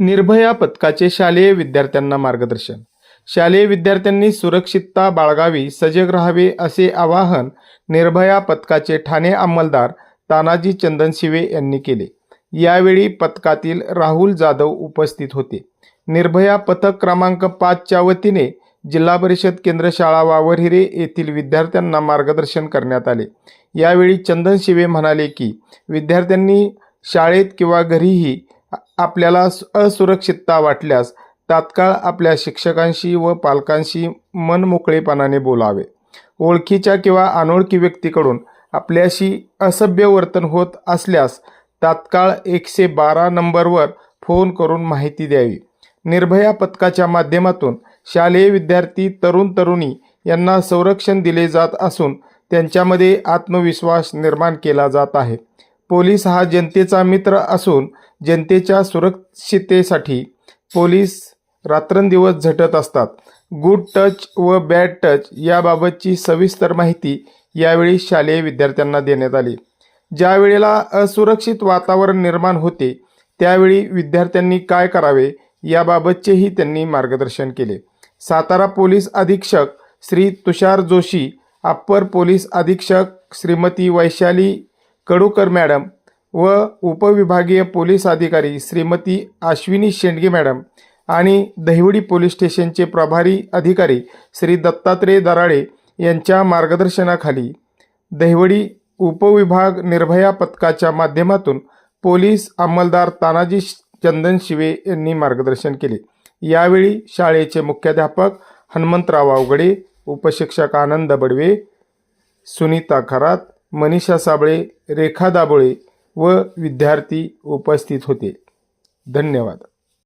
निर्भया पथकाचे शालेय विद्यार्थ्यांना मार्गदर्शन. शालेय विद्यार्थ्यांनी सुरक्षितता बाळगावी सजग राहावे असे आवाहन निर्भया पथकाचे ठाणे अंमलदार तानाजी चंदनशिवे यांनी केले. यावेळी पथकातील राहुल जाधव उपस्थित होते. निर्भया पथक क्रमांक पाचच्या वतीने जिल्हा परिषद केंद्र शाळा वावरहिरे येथील विद्यार्थ्यांना मार्गदर्शन करण्यात आले. यावेळी चंदन शिवे म्हणाले की विद्यार्थ्यांनी शाळेत किंवा घरीही आपल्याला असुरक्षितता वाटल्यास तात्काळ आपल्या शिक्षकांशी व पालकांशी मनमोकळेपणाने बोलावे. ओळखीच्या किंवा अनोळखी व्यक्तीकडून आपल्याशी असभ्य वर्तन होत असल्यास तात्काळ एकशे बारा नंबरवर फोन करून माहिती द्यावी. निर्भया पथकाच्या माध्यमातून शालेय विद्यार्थी तरुण तरुणी यांना संरक्षण दिले जात असून त्यांच्यामध्ये आत्मविश्वास निर्माण केला जात आहे. पोलीस हा जनतेचा मित्र असून जनतेच्या सुरक्षितेसाठी पोलीस रात्रंदिवस झटत असतात. गुड टच व बॅड टच याबाबतची सविस्तर माहिती यावेळी शालेय विद्यार्थ्यांना देण्यात आली. ज्या वेळेला असुरक्षित वातावरण निर्माण होते त्यावेळी विद्यार्थ्यांनी काय करावे याबाबतचेही त्यांनी मार्गदर्शन केले. सातारा पोलीस अधीक्षक श्री तुषार जोशी अप्पर पोलीस अधीक्षक श्रीमती वैशाली कडूकर मॅडम व उपविभागीय पोलीस अधिकारी श्रीमती अश्विनी शेंडगे मॅडम आणि दहिवडी पोलीस स्टेशनचे प्रभारी अधिकारी श्री दत्तात्रेय दराडे यांच्या मार्गदर्शनाखाली दहिवडी उपविभाग निर्भया पथकाच्या माध्यमातून पोलीस अंमलदार तानाजी चंदन शिवे यांनी मार्गदर्शन केले. यावेळी शाळेचे मुख्याध्यापक हनुमंतराव अवघडे उपशिक्षक आनंद बडवे सुनीता खरात मनीषा साबळे रेखा दाबोळे व विद्यार्थी उपस्थित होते. धन्यवाद.